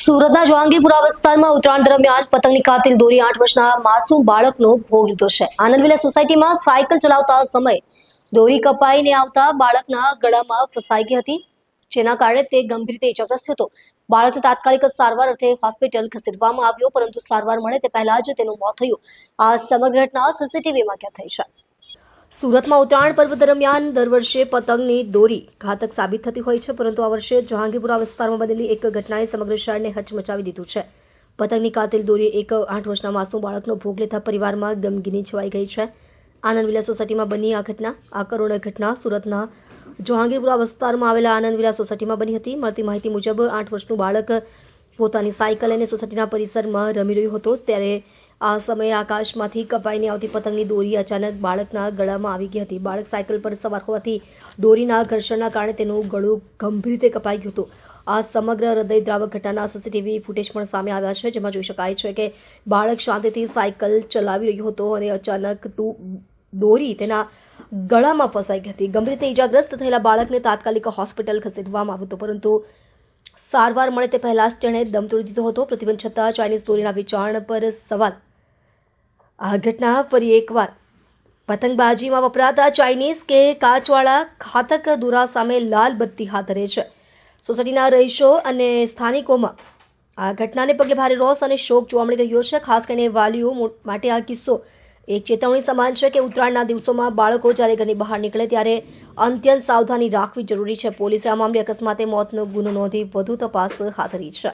સુરતના જહાંગીરપુરા વિસ્તારમાં ઉત્તરાયણ દરમિયાન પતંગની કાતિલ દોરી આઠ વર્ષના માસૂમ બાળકનો ભોગ લીધો છે. આનંદવિલા સોસાયટીમાં સાયકલ ચલાવતા સમયે દોરી કપાઈને આવતા બાળકના ગળામાં ફસાઈ ગઈ હતી, જેના કારણે તે ગંભીર રીતે ઇજાગ્રસ્ત હતો. બાળકને તાત્કાલિક સારવાર અર્થે હોસ્પિટલ ખસેડવામાં આવ્યો, પરંતુ સારવાર મળે તે પહેલા જ તેનું મોત થયું. આ સમગ્ર ઘટના સીસીટીવીમાં ક્યાં થઈ છે. સુરતમાં ઉત્તરાયણ પર્વ દરમિયાન દર વર્ષે પતંગની દોરી ઘાતક સાબિત થતી હોય છે, પરંતુ આ વર્ષે જહાંગીરપુરા વિસ્તારમાં બનેલી એક ઘટનાએ સમગ્ર શહેરને હચમચાવી દીધું છે. પતંગની કાતિલ દોરી એક આઠ વર્ષના માસૂમ બાળકનો ભોગ લેતા પરિવારમાં ગમગીની છવાઈ ગઈ છે. આનંદ વિલા સોસાયટીમાં બની આ ઘટના. આ કરોડ ઘટના સુરતના જહાંગીરપુરા વિસ્તારમાં આવેલા આનંદ વિલા સોસાયટીમાં બની હતી. મળતી માહિતી મુજબ, આઠ વર્ષનું બાળક પોતાની સાયકલ લઈને સોસાયટીના પરિસરમાં રમી રહ્યો હતો. ત્યારે આ સમયે આકાશમાંથી કપાઈને આવતી પતંગની દોરી અચાનક બાળકના ગળામાં આવી ગઈ હતી. બાળક સાયકલ પર સવાર હોવાથી દોરીના ઘર્ષણના કારણે તેનું ગળું ગંભીર રીતે કપાઈ ગયું હતું. આ સમગ્ર હૃદયદ્રાવક ઘટનાના સીસીટીવી ફૂટેજ પણ સામે આવ્યા છે, જેમાં જોઈ શકાય છે કે બાળક શાંતિથી સાયકલ ચલાવી રહ્યો હતો અને અચાનક દોરી તેના ગળામાં ફસાઈ ગઈ હતી. ગંભીર રીતે ઇજાગ્રસ્ત થયેલા બાળકને તાત્કાલિક હોસ્પિટલ ખસેડવામાં આવ્યું હતું, પરંતુ સારવાર મળે તે પહેલા જ તેણે દમ તોડી દીધો હતો. પ્રતિબંધ છતાં ચાઇનીઝ દોરીના વિચારણ પર સવાલ આ ઘટના ફરી એકવાર. પતંગબાજીમાં વપરાતા ચાઇનીઝ કે કાચવાળા ઘાતક દોરા સામે લાલ બત્તી હાથ ધરે છે. સોસાયટીના રહીશો અને સ્થાનિકોમાં આ ઘટનાને પગલે ભારે રોષ અને શોક જોવા મળી રહ્યો છે. ખાસ કરીને વાલીઓ માટે આ કિસ્સો એક ચેતવણી સમાન છે કે ઉત્તરાયણના દિવસોમાં બાળકો જ્યારે ઘરની બહાર નીકળે ત્યારે અત્યંત સાવધાની રાખવી જરૂરી છે. પોલીસે આ મામલે અકસ્માતે મોતનો ગુનો નોંધી વધુ તપાસ હાથ ધરી છે.